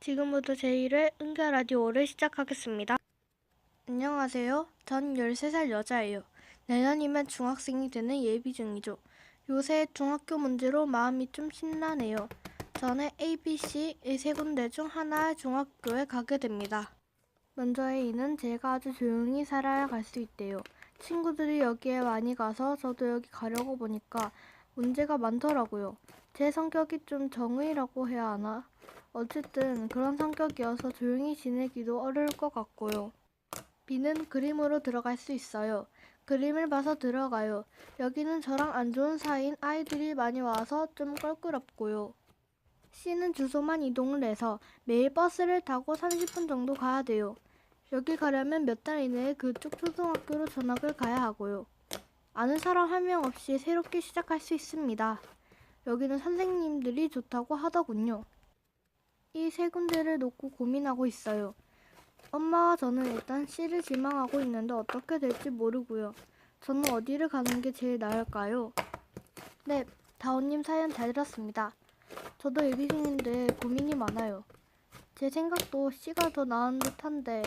지금부터 제1회 은가 라디오를 시작하겠습니다. 안녕하세요. 전 13살 여자예요. 내년이면 중학생이 되는 예비 중이죠. 요새 중학교 문제로 마음이 좀 심란해요. 저는 ABC 이 세 군데 중 하나의 중학교에 가게 됩니다. 먼저 A는 제가 아주 조용히 살아야 갈 수 있대요. 친구들이 여기에 많이 가서 저도 여기 가려고 보니까 문제가 많더라고요. 제 성격이 좀 정의라고 해야 하나? 어쨌든 그런 성격이어서 조용히 지내기도 어려울 것 같고요. B는 그림으로 들어갈 수 있어요. 그림을 봐서 들어가요. 여기는 저랑 안 좋은 사이인 아이들이 많이 와서 좀 껄끄럽고요. C는 주소만 이동을 해서 매일 버스를 타고 30분 정도 가야 돼요. 여기 가려면 몇 달 이내에 그쪽 초등학교로 전학을 가야 하고요. 아는 사람 한 명 없이 새롭게 시작할 수 있습니다. 여기는 선생님들이 좋다고 하더군요. 이 세 군데를 놓고 고민하고 있어요. 엄마와 저는 일단 C를 지망하고 있는데 어떻게 될지 모르고요. 저는 어디를 가는 게 제일 나을까요? 네, 다온님 사연 잘 들었습니다. 저도 중인데 고민이 많아요. 제 생각도 C가 더 나은 듯한데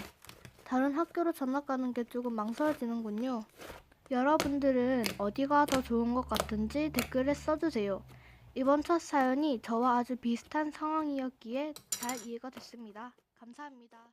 다른 학교로 전학 가는 게 조금 망설여지는군요. 여러분들은 어디가 더 좋은 것 같은지 댓글에 써주세요. 이번 첫 사연이 저와 아주 비슷한 상황이었기에 잘 이해가 됐습니다. 감사합니다.